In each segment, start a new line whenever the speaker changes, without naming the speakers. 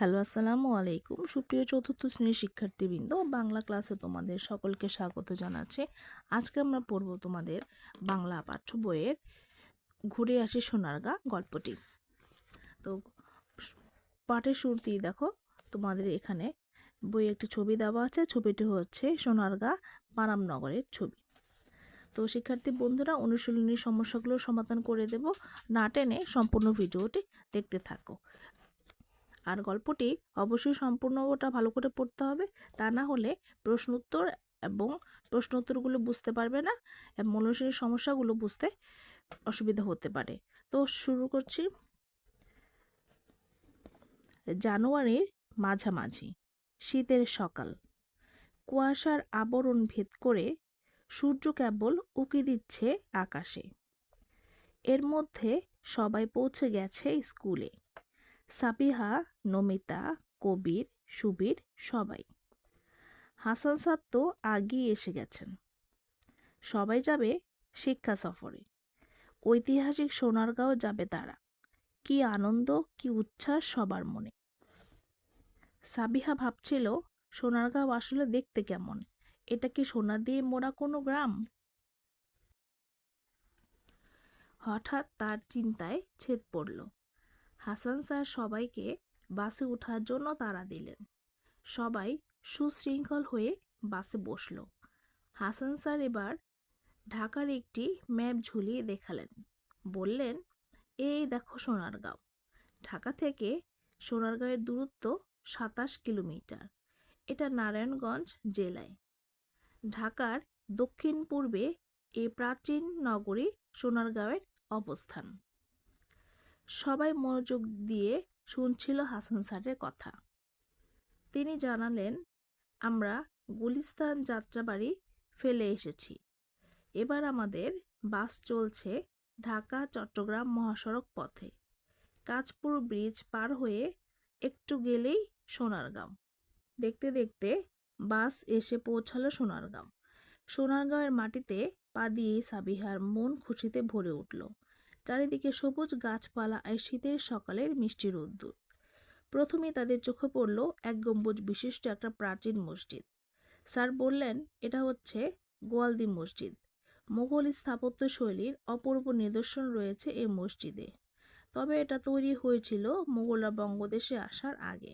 Hello, আসসালামু আলাইকুম। সুপ্রিয় চতুর্থ শ্রেণির শিক্ষার্থীবৃন্দ, বাংলা ক্লাসে তোমাদের সকলকে স্বাগত জানাচ্ছি। আজকে আমরা পড়ব তোমাদের বাংলা পাঠ্য বইয়ের ঘুরে আসি সোনারগা গল্পটি। তো পাঠের শুরুতেই দেখো, তোমাদের এখানে বইয়ে একটি ছবি দেওয়া আছে। ছবিটি হচ্ছে সোনারগা পানামনগরের ছবি। তো শিক্ষার্থী বন্ধুরা, অনুশীলনীর সমস্যাগুলো সমাধান করে দেব। না টেনে সম্পূর্ণ ভিডিওটি দেখতে থাকো। আর গল্পটি অবশ্যই সম্পূর্ণটা ভালো করে পড়তে হবে। তা না হলে প্রশ্ন উত্তর এবং প্রশ্ন উত্তরগুলো বুঝতে পারবে না এবং অনুশীলনের সমস্যাগুলো বুঝতে অসুবিধা হতে পারে। তো শুরু করছি। জানুয়ারির মাঝামাঝি, শীতের সকাল। কুয়াশার আবরণ ভেদ করে সূর্য কেবল উকি দিচ্ছে আকাশে। এর মধ্যে সবাই পৌঁছে গেছে স্কুলে। সাবিহা, নমিতা, কবির, সুবীর, সবাই। হাসান সাদ তো আগেই এসে গেছেন। সবাই যাবে শিক্ষা সফরে। ঐতিহাসিক সোনারগাঁও যাবে তারা। কি আনন্দ, কি উচ্ছ্বাস সবার মনে। সাবিহা ভাবছিল, সোনারগাঁও আসলে দেখতে কেমন? এটা কি সোনা দিয়ে মোড়া কোনো গ্রাম? হঠাৎ তার চিন্তায় ছেদ পড়ল। হাসান স্যার সবাইকে বাসে ওঠার জন্য তাড়া দিলেন। সবাই সুশৃঙ্খল হয়ে বাসে বসল। হাসান স্যার এবার ঢাকার একটি ম্যাপ ঝুলিয়ে দেখালেন। বললেন, এই দেখো সোনারগাঁও। ঢাকা থেকে সোনারগাঁয়ের দূরত্ব সাতাশ কিলোমিটার। এটা নারায়ণগঞ্জ জেলায়। ঢাকার দক্ষিণ পূর্বে এই প্রাচীন নগরী সোনারগাঁওয়ের অবস্থান। সবাই মনোযোগ দিয়ে শুনছিল হাসান স্যারের কথা। তিনি জানালেন, আমরা গুলিস্তান যাত্রাবাড়ি ফেলে এসেছি। এবার আমাদের বাস চলছে ঢাকা, চট্টগ্রাম মহাসড়ক পথে। কাঁচপুর ব্রিজ পার হয়ে একটু গেলেই সোনারগাঁও। দেখতে দেখতে বাস এসে পৌঁছালো সোনারগাঁও। সোনারগাঁওয়ের মাটিতে পা দিয়ে সাবিহার মন খুশিতে ভরে উঠল। চারিদিকে সবুজ গাছপালা আর শীতের সকালের মিষ্টি রোদ্দুর। প্রথমে তাদের চোখে পড়ল এক গম্বুজ বিশিষ্ট একটা প্রাচীন মসজিদ। স্যার বললেন, এটা হচ্ছে গোয়ালদি মসজিদ। মোগল স্থাপত্য শৈলীর অপূর্ব নিদর্শন রয়েছে এই মসজিদে। তবে এটা তৈরি হয়েছিল মোগলরা বঙ্গদেশে আসার আগে।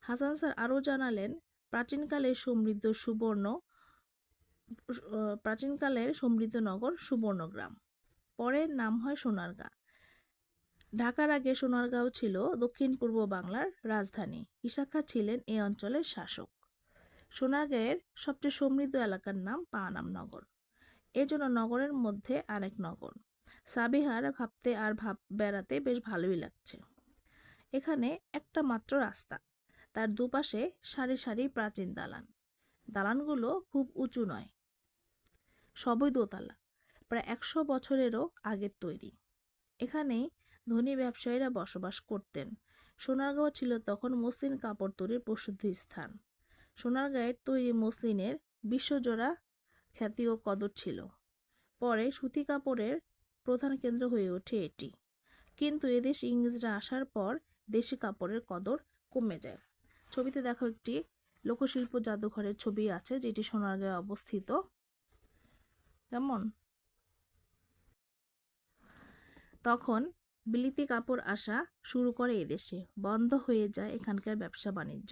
হাসান স্যার আরও জানালেন প্রাচীনকালের সমৃদ্ধ সুবর্ণ প্রাচীনকালের সমৃদ্ধ নগর সুবর্ণগ্রাম পরে নাম হয় সোনারগাঁ। ঢাকার আগে সোনারগাঁও ছিল দক্ষিণ পূর্ব বাংলার রাজধানী। ইশাখা ছিলেন এই অঞ্চলের শাসক। সোনারগাঁয়ের সবচেয়ে সমৃদ্ধ এলাকার নাম পানাম নগর। এজন্য নগরের মধ্যে আরেক নগর। সাবিহার ভাবতে আর ভাব বেড়াতে বেশ ভালোই লাগছে। এখানে একটা মাত্র রাস্তা। তার দুপাশে সারি সারি প্রাচীন দালান। দালানগুলো খুব উঁচু নয়। সবই দোতলা। প্রায় একশো বছরেরও আগের তৈরি। এখানে ধনী ব্যবসায়ীরা বসবাস করতেন। সোনারগাঁও ছিল তখন মসলিন কাপড় তৈরির প্রসিদ্ধ স্থান। সোনারগাঁয়ের তৈরি মসলিনের বিশ্বজোড়া খ্যাতি ও কদর ছিল। পরে সুতি কাপড়ের প্রধান কেন্দ্র হয়ে ওঠে এটি। কিন্তু এদেশ ইংরেজরা আসার পর দেশি কাপড়ের কদর কমে যায়। ছবিতে দেখো একটি লোকশিল্প জাদুঘরের ছবি আছে, যেটি সোনারগাঁয়ে অবস্থিত। কেমন? তখন বিলিতি কাপড় আসা শুরু করে এদেশে। বন্ধ হয়ে যায় এখানকার ব্যবসা বাণিজ্য।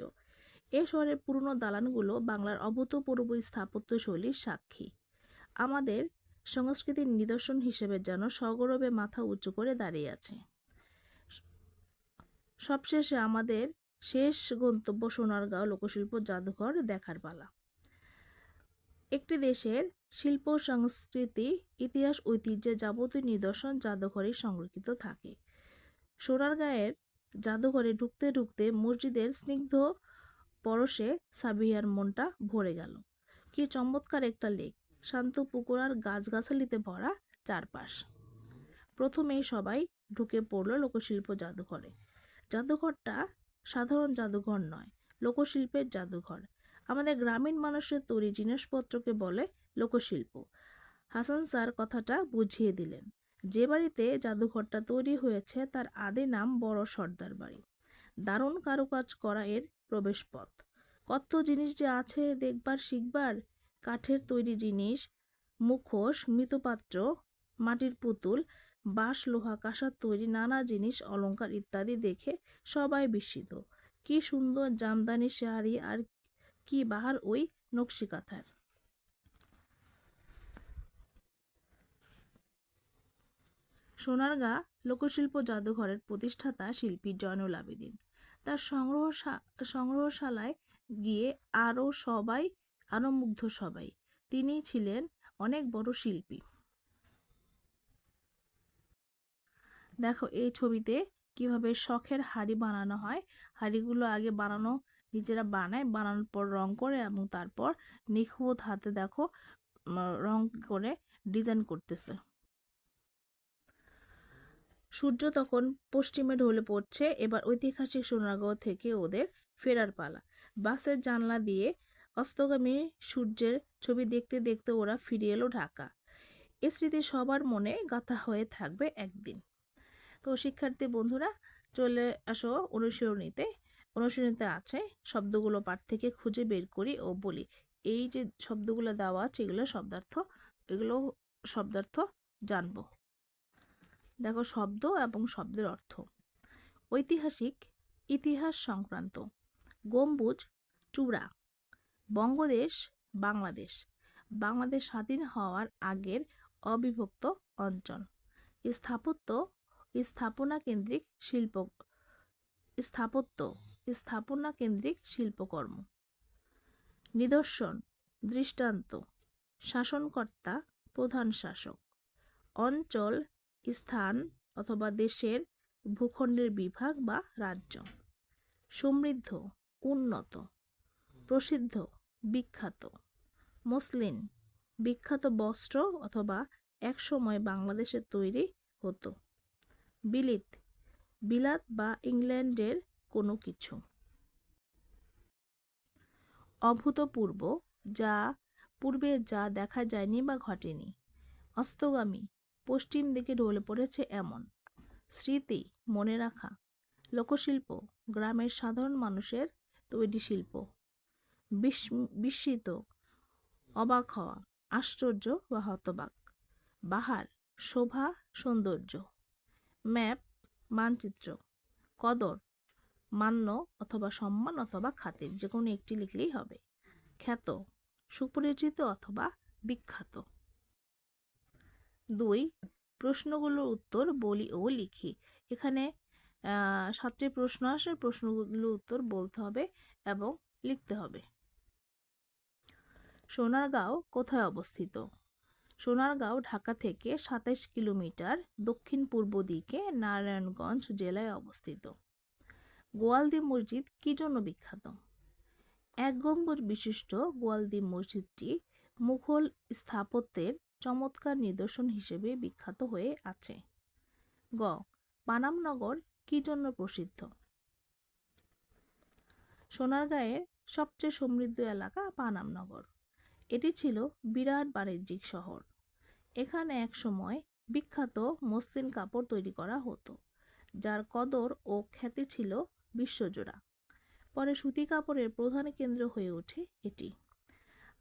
এ শহরের পুরনো দালানগুলো বাংলার অভূতপূর্ব স্থাপত্য শৈলীর সাক্ষী। আমাদের সংস্কৃতির নিদর্শন হিসেবে যেন সগৌরবে মাথা উঁচু করে দাঁড়িয়ে আছে। সবশেষে আমাদের শেষ গন্তব্য সোনারগাঁও লোকশিল্প জাদুঘর দেখার পালা। একটি দেশের শিল্প সংস্কৃতি, ইতিহাস ঐতিহ্যের যাবতীয় নিদর্শন জাদুঘরে সংরক্ষিত থাকে। সোনারগাঁয়ের জাদুঘরে ঢুকতে ঢুকতে মসজিদের স্নিগ্ধ পরশে সাবিয়ার মনটা ভরে গেল। কি চমৎকার একটা লেক! শান্ত পুকুর আর গাছগাছালিতে ভরা চারপাশ। প্রথমেই সবাই ঢুকে পড়ল লোকশিল্প জাদুঘরে। জাদুঘরটা সাধারণ জাদুঘর নয়, লোকশিল্পের জাদুঘর। আমাদের গ্রামীণ মানুষের তৈরি জিনিসপত্রকে বলে লোকশিল্প। হাসান স্যার কথাটা বুঝিয়ে দিলেন। যে বাড়িতে জাদুঘরটা তৈরি হয়েছে তার আদি নাম বড় সর্দার বাড়ি। দারুণ কারুকাজ করা এর প্রবেশপথ। কত জিনিস যে আছে দেখবার শিখবার, কাঠের তৈরি জিনিস, মুখোশ মৃতপাত্র মাটির পুতুল, বাঁশ, লোহা, কাঁসার তৈরি নানা জিনিস, অলংকার ইত্যাদি দেখে সবাই বিস্মিত। কি সুন্দর জামদানি শাড়ি আর কি বাহার ওই নকশি সোনারগাঁ লোকশিল্প জাদুঘরের প্রতিষ্ঠাতা শিল্পী জয়নুল আবেদিন। তার সংগ্রহ সংগ্রহশালায় গিয়ে আরও সবাই, আরও মুগ্ধ সবাই। তিনি ছিলেন অনেক বড় শিল্পী। দেখো, এই ছবিতে কীভাবে শখের হাড়ি বানানো হয়। হাড়িগুলো আগে বানানো, নিজেরা বানায়, বানানোর পর রং করে এবং তারপর নিখুঁত হাতে দেখো রং করে ডিজাইন করতেছে। সূর্য তখন পশ্চিমে ঢলে পড়ছে, এবার ঐতিহাসিক সোনারগাঁও থেকে ওদের ফেরার পালা। বাসের জানলা দিয়ে অস্তগামী সূর্যের ছবি দেখতে দেখতে ওরা ফিরে এলো ঢাকা। এ স্মৃতি সবার মনে গাথা হয়ে থাকবে একদিন। তো শিক্ষার্থী বন্ধুরা, চলে আসো অনুশীলনীতে। অনুশীলনীতে আছে শব্দগুলো পাঠ থেকে খুঁজে বের করি ও বলি। এই যে শব্দগুলো দেওয়া আছে, এগুলো শব্দার্থ এগুলো শব্দার্থ জানব। দেখো শব্দ এবং শব্দের অর্থ। ঐতিহাসিক ইতিহাস সংক্রান্ত। গম্বুজ, চূড়া। বঙ্গদেশ, বাংলাদেশ। বাংলাদেশ স্বাধীন হওয়ার আগের অবিভক্ত অঞ্চল। স্থাপত্য, স্থাপনা কেন্দ্রিক শিল্প, স্থাপত্য, স্থাপনা কেন্দ্রিক শিল্পকর্ম। নিদর্শন, দৃষ্টান্ত। শাসনকর্তা, প্রধান শাসক। অঞ্চল স্থান অথবা দেশের ভূখণ্ডের বিভাগ বা রাজ্য। সমৃদ্ধ, উন্নত, প্রসিদ্ধ, বিখ্যাত মসলিন বিখ্যাত বস্ত্র অথবা একসময় বাংলাদেশে তৈরি হতো। বিলিত, বিলাত বা ইংল্যান্ডের কোনো কিছু। অভূতপূর্ব যা, পূর্বে যা দেখা যায়নি বা ঘটেনি। অস্তগামী পশ্চিম দিকে ঢলে পড়েছে এমন। স্মৃতি মনে রাখা। লোকশিল্প গ্রামের সাধারণ মানুষের তৈরি শিল্প। বিস্মিত, অবাক হওয়া, আশ্চর্য বা হতবাক। বাহার, শোভা, সৌন্দর্য। ম্যাপ, মানচিত্র। কদর, মান্য অথবা সম্মান অথবা খাতির যে কোনো একটি লিখলেই হবে। খ্যাত, সুপরিচিত অথবা বিখ্যাত। দুই, প্রশ্নগুলোর উত্তর বলি ও লিখি। এখানে সাতটি প্রশ্ন আসে প্রশ্নগুলোর উত্তর বলতে হবে এবং লিখতে হবে। সোনারগাঁও কোথায় অবস্থিত? সোনারগাঁও, ঢাকা থেকে সাতাইশ কিলোমিটার দক্ষিণ পূর্ব দিকে নারায়ণগঞ্জ জেলায় অবস্থিত। গোয়ালদি মসজিদ কি জন্য বিখ্যাত? এক গম্বুজ বিশিষ্ট গোয়ালদি মসজিদটি মুঘল স্থাপত্যের চমৎকার নিদর্শন হিসেবে বিখ্যাত হয়ে আছে। গ পানামনগর কি জন্য প্রসিদ্ধ? সোনারগাঁয়ের সবচেয়ে সমৃদ্ধ এলাকা পানামনগর এটি ছিল বিরাট বাণিজ্যিক শহর। এখানে একসময় বিখ্যাত মসলিন কাপড় তৈরি করা হতো, যার কদর ও খ্যাতি ছিল বিশ্বজোড়া। পরে সুতি কাপড়ের প্রধান কেন্দ্র হয়ে ওঠে এটি।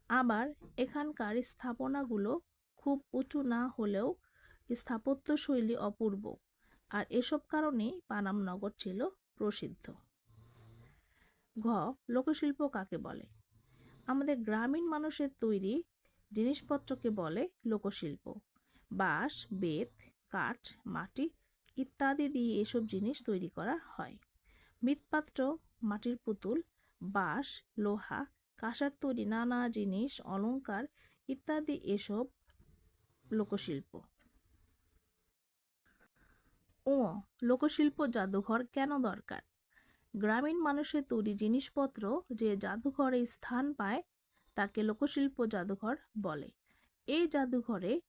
আবার এখানকার স্থাপনাগুলো খুব উঁচু না হলেও স্থাপত্যশৈলী অপূর্ব। আর এসব কারণেই পানাম নগর ছিল প্রসিদ্ধ। ঘ. লোকশিল্প কাকে বলে? আমাদের গ্রামীণ মানুষের তৈরি জিনিসপত্রকে বলে লোকশিল্প। বাঁশ, বেত, কাঠ, মাটি ইত্যাদি দিয়ে এসব জিনিস তৈরি করা হয়। মৃৎপাত্র, মাটির পুতুল, বাঁশ, লোহা, কাঁসার তৈরি নানা জিনিস, অলংকার ইত্যাদি এসব লোকশিল্প। ও, লোকশিল্প জাদুঘর কেন দরকার? গ্রামীণ মানুষের তৈরি জিনিসপত্র যে জাদুঘরে স্থান পায়, তাকে লোকশিল্প জাদুঘর বলে। এই জাদুঘরে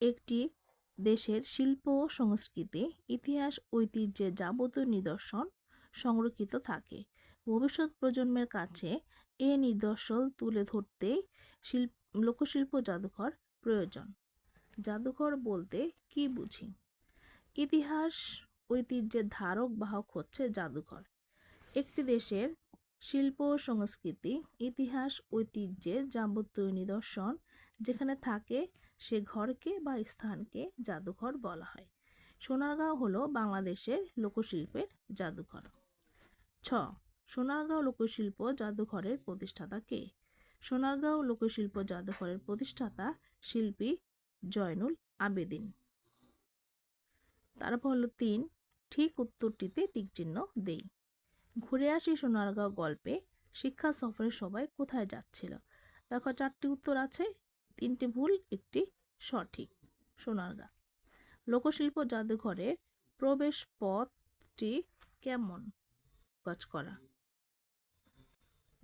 একটি দেশের শিল্প, সংস্কৃতি, ইতিহাস ঐতিহ্যের যাবতীয় নিদর্শন সংরক্ষিত থাকে। ভবিষ্যৎ প্রজন্মের কাছে এ নিদর্শন তুলে ধরতে শিল্প, লোকশিল্প জাদুঘর প্রয়োজন। জাদুঘর বলতে কি বুঝি? ইতিহাস, ঐতিহ্যের ধারক বাহক হচ্ছে জাদুঘর। একটি দেশের শিল্প, সংস্কৃতি, ইতিহাস, ঐতিহ্যের যাবতীয় নিদর্শন যেখানে থাকে সে ঘরকে বা স্থানকে জাদুঘর বলা হয়। সোনারগাঁও হলো বাংলাদেশের লোকশিল্পের জাদুঘর। ছ, সোনারগাঁও লোকশিল্প জাদুঘরের প্রতিষ্ঠাতা কে? সোনারগাঁও লোকশিল্প জাদুঘরের প্রতিষ্ঠাতা শিল্পী জয়নুল আবেদিন। তারপর হলো তিন, ঠিক উত্তরটিতে টিকচিহ্ন দেই। ঘুরে আসি সোনারগাঁও গল্পে, শিক্ষা সফরে সবাই কোথায় যাচ্ছিল? দেখো চারটি উত্তর আছে, তিনটি ভুল, একটি সঠিক, সোনারগাঁ। লোকশিল্প জাদুঘরের প্রবেশ পথটি কেমন? কাজ করা।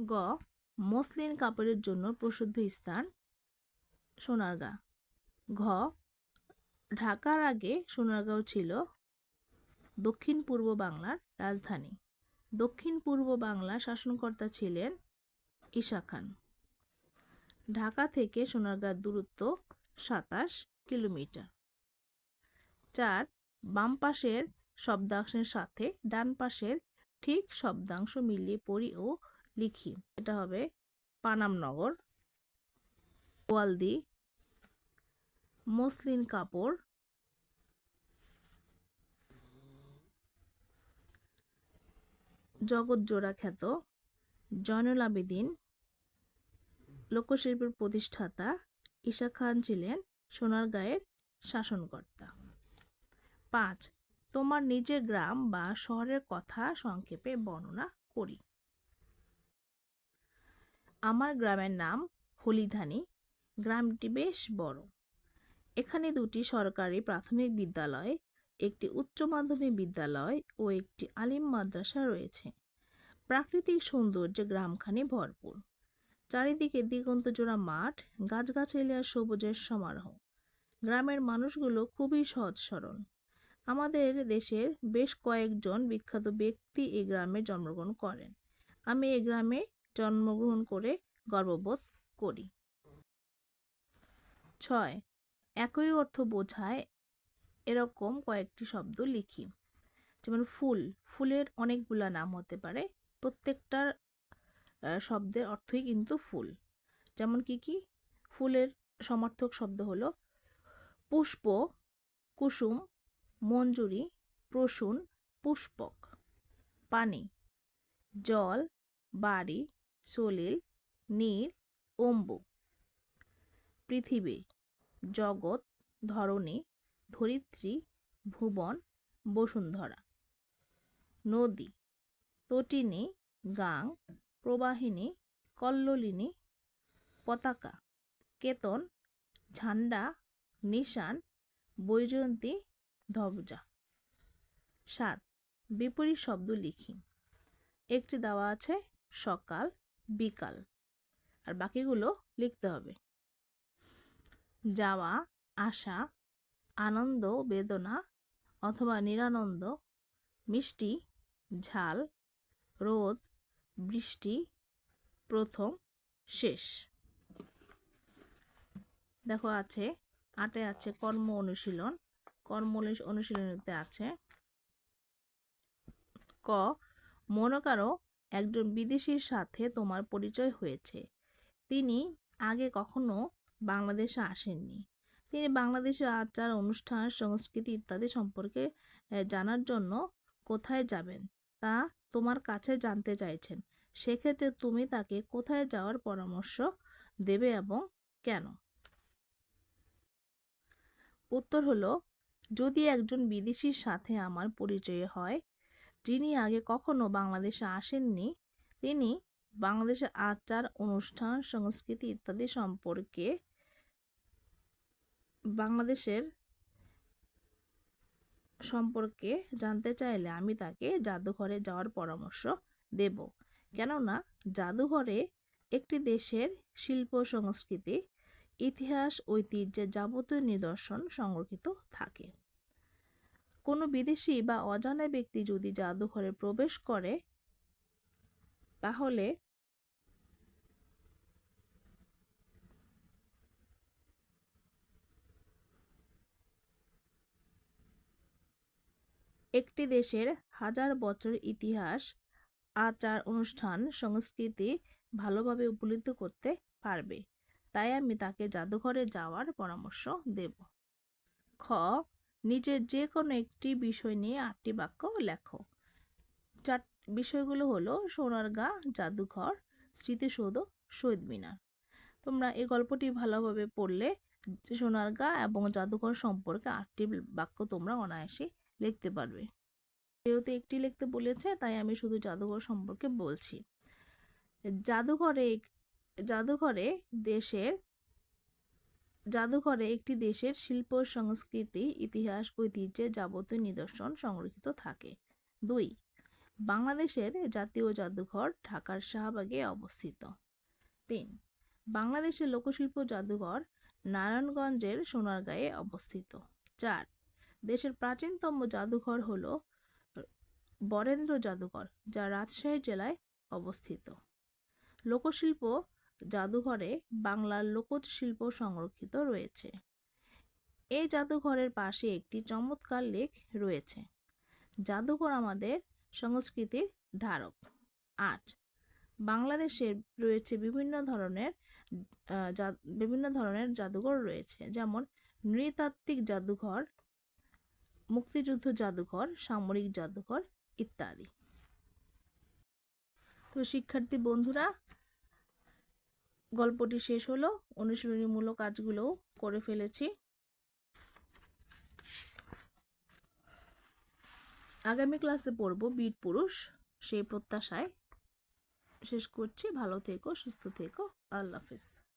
গ, মসলিন কাপড়ের জন্য প্রসিদ্ধ স্থান, সোনারগাঁ। ঘ, ঢাকার আগে সোনারগাঁও ছিল দক্ষিণ পূর্ব বাংলার রাজধানী। দক্ষিণ পূর্ব বাংলার শাসনকর্তা ছিলেন ঈশা খান। ঢাকা থেকে সোনারগাঁর দূরত্ব সাতাশ কিলোমিটার। চার, বাম পাশের শব্দাংশের সাথে ডান পাশের ঠিক শব্দাংশ মিলিয়ে পড়ি ও লিখি। এটা হবে পানামনগর, গোয়ালদি মসলিন কাপড় জগৎজোড়া খ্যাত। জয়নুল আবেদিন। লোকশিল্পের প্রতিষ্ঠাতা ঈশা খান ছিলেন সোনারগাঁয়ের শাসনকর্তা। পাঁচ, তোমার নিজের গ্রাম বা শহরের কথা সংক্ষেপে বর্ণনা করি। আমার গ্রামের নাম হলিধানি। গ্রামটি বেশ বড়। এখানে দুটি সরকারি প্রাথমিক বিদ্যালয়, একটি উচ্চ মাধ্যমিক বিদ্যালয় ও একটি আলিম মাদ্রাসা রয়েছে। প্রাকৃতিক সৌন্দর্যে গ্রামখানি ভরপুর। চারিদিকে দিগন্তজোড়া মাঠ, গাছগাছালি আর সবুজের সমারোহ। গ্রামের মানুষগুলো খুবই সহজ সরল আমাদের দেশের বেশ কয়েকজন বিখ্যাত ব্যক্তি এই গ্রামে জন্মগ্রহণ করেন। আমি এই গ্রামে জন্মগ্রহণ করে গর্ববোধ করি। ছয় একই অর্থ বোঝায় এরকম কয়েকটি শব্দ লিখি। যেমন ফুল, ফুলের অনেকগুলা নাম হতে পারে। প্রত্যেকটার শব্দের অর্থই কিন্তু ফুল। যেমন কি কি? ফুলের সমার্থক শব্দ হলো পুষ্প, কুসুম, মঞ্জুরি, প্রসূন, পুষ্পক। পানি, জল, বাড়ি, সলিল নীর অম্বু। পৃথিবী জগৎ, ধরণী, ধরিত্রী, ভুবন, বসুন্ধরা। নদী, তটিনী, গাং, প্রবাহিনী, কল্লোলিনী, পতাকা, কেতন, ঝান্ডা, নিশান, বৈজয়ন্তী, ধবজা। সাত বিপরীত শব্দ লিখি। একটি দেওয়া আছে সকাল, বিকাল। আর বাকিগুলো লিখতে হবে। যাওয়া, আসা, আনন্দ, বেদনা অথবা নিরানন্দ, মিষ্টি, ঝাল, রোদ, বৃষ্টি, প্রথম, শেষ। দেখো আছে, আটে আছে কর্ম অনুশীলন। কর্ম অনুশীলনীতে আছে, ক মনে করো একজন বিদেশির সাথে তোমার পরিচয় হয়েছে। তিনি আগে কখনো বাংলাদেশে আসেননি। তিনি বাংলাদেশের আচার, অনুষ্ঠান, সংস্কৃতি ইত্যাদি সম্পর্কে জানার জন্য কোথায় যাবেন? তা তোমার কাছে জানতে চাইছেন। সেক্ষেত্রে তুমি তাকে কোথায় যাওয়ার পরামর্শ দেবে এবং কেন? উত্তর হলো, যদি একজন বিদেশির সাথে আমার পরিচয় হয়, যিনি আগে কখনো বাংলাদেশে আসেননি, তিনি বাংলাদেশের আচার, অনুষ্ঠান, সংস্কৃতি ইত্যাদি সম্পর্কে বাংলাদেশের সম্পর্কে জানতে চাইলে আমি তাকে জাদুঘরে যাওয়ার পরামর্শ দেব। কেননা জাদুঘরে একটি দেশের শিল্প, সংস্কৃতি, ইতিহাস ঐতিহ্যের যাবতীয় নিদর্শন সংরক্ষিত থাকে। কোনো বিদেশি বা অজানা ব্যক্তি যদি জাদুঘরে প্রবেশ করে, তাহলে একটি দেশের হাজার বছর ইতিহাস, আচার, অনুষ্ঠান, সংস্কৃতি ভালোভাবে উপলব্ধি করতে পারবে। তাই আমি তাকে জাদুঘরে যাওয়ার পরামর্শ দেব। খ, নিজের যে কোনো একটি বিষয় নিয়ে আটটি বাক্য লেখো। চার, বিষয়গুলো হলো সোনারগাঁ জাদুঘর, স্মৃতিসৌধ শহীদ মিনার তোমরা এই গল্পটি ভালোভাবে পড়লে সোনারগাঁ এবং জাদুঘর সম্পর্কে আটটি বাক্য তোমরা অনায়াসে লিখতে পারবে। যেহেতু একটি লিখতে বলেছে, তাই আমি শুধু জাদুঘর সম্পর্কে বলছি। জাদুঘরে জাদুঘরে দেশের, জাদুঘরে একটি দেশের শিল্প, সংস্কৃতি, ইতিহাস ঐতিহ্যের যাবতীয় নিদর্শন সংরক্ষিত থাকে। দুই, বাংলাদেশের জাতীয় জাদুঘর ঢাকার শাহবাগে অবস্থিত। তিন, বাংলাদেশের লোকশিল্প জাদুঘর নারায়ণগঞ্জের সোনারগাঁয়ে অবস্থিত। চার দেশের প্রাচীনতম জাদুঘর হল বরেন্দ্র জাদুঘর, যা রাজশাহী জেলায় অবস্থিত। লোকশিল্প জাদুঘরে বাংলার লোকশিল্প সংরক্ষিত রয়েছে। এই জাদুঘরের পাশে একটি চমৎকার লেক রয়েছে। জাদুঘর আমাদের সংস্কৃতির ধারক। আট বাংলাদেশে রয়েছে বিভিন্ন ধরনের বিভিন্ন ধরনের জাদুঘর রয়েছে। যেমন নৃতাত্ত্বিক জাদুঘর মুক্তিযুদ্ধ জাদুঘর, সামরিক জাদুঘর ইত্যাদি। তো শিক্ষার্থী বন্ধুরা, গল্পটি শেষ হলো। অনুশীলনীমূলক কাজগুলোও করে ফেলেছি। আগামী ক্লাসে পড়ব বীর পুরুষ, সেই প্রত্যাশায়। শেষ করছি। ভালো থেকো, সুস্থ থেকো। আল্লাহ হাফিজ।